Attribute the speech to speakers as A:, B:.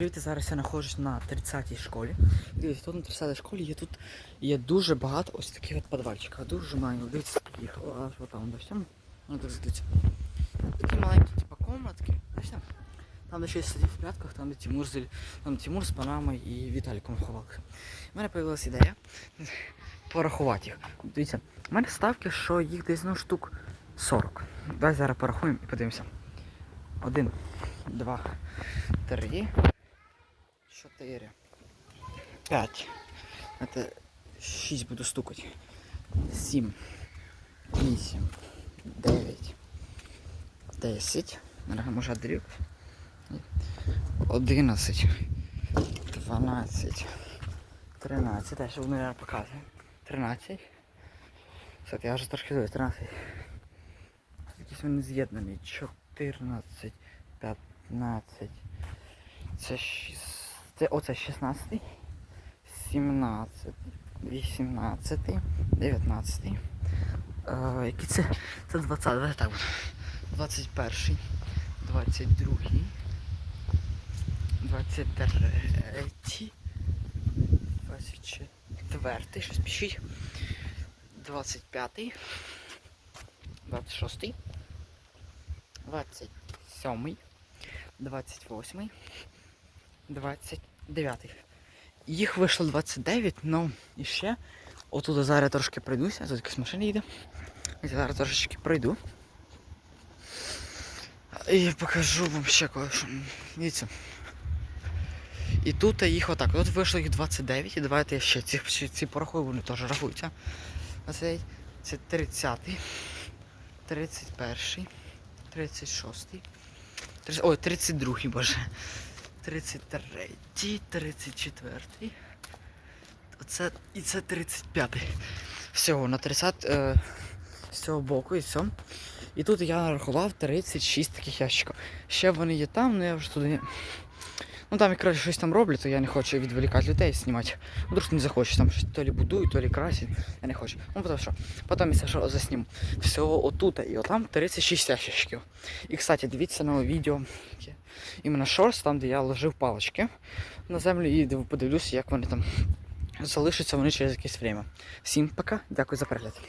A: Дивіться, зараз я знаходжусь на 30-й школі. Дивіться, тут на 30-й школі є тут є дуже багато ось таких от підвальчиків. Дуже маленько. Дивіться, їх аж от там бачите? Ну так дивіться. Такі маленькі, типа комнатки. Бачите? Там де ще сидів в п'ятках, там де Тимур там Тимур з Панамою і Віталіком ховався. У мене з'явилася ідея порахувати їх. Дивіться, у мене ставки, що їх десь ну штук 40. Давай зараз порахуємо і подивимося. Один, два, три, чотири, п'ять. Це шість буду стукати. Сім, вісім, дев'ять, десять. Наверное, може дріб. Одинадцять, дванадцять, тринадцять. Те, що воно я показую. Тринадцять. Кстати, я вже трошки дивлюсь. Тринадцять. Якісь вони з'єднані. Чотирнадцять, п'ятнадцять. Це шість. Це оце 16, 17, 18, 19. Е, які це? Це 20, давай так. буде. 21, 22, 23, 24, щось пишіть. 25, 26, 27, 28, 29. Їх вийшло 29, ну і ще. Отут зараз трошки пройдуся, тут якась машина їде. Я зараз трошечки пройду. І покажу вам ще кое-що. Дивіться. І тут їх отак. От вийшло їх 29, і давайте я ще ці, ці, ці порахую, вони теж рахуються. Оцей це 30, 31, 36, 30, ой, 32, боже. 33, 34. Оце і це 35. Всього на 30 е, з цього боку і все. І тут я нарахував 36 таких ящиків. Ще вони є там, але я вже туди. Ну там якраз щось там роблять, то я не хочу відволікати людей знімати. Ну, Вдруг не захочу, там щось то лі будують, то лі красять. Я не хочу. Ну потім що. Потім я що засніму. Всього отут і отам 36 ящичків. І, кстати, дивіться на відео іменно шорс, там де я ложив палички на землю і подивлюся, як вони там залишаться вони через якесь время. Всім пока, дякую за перегляд.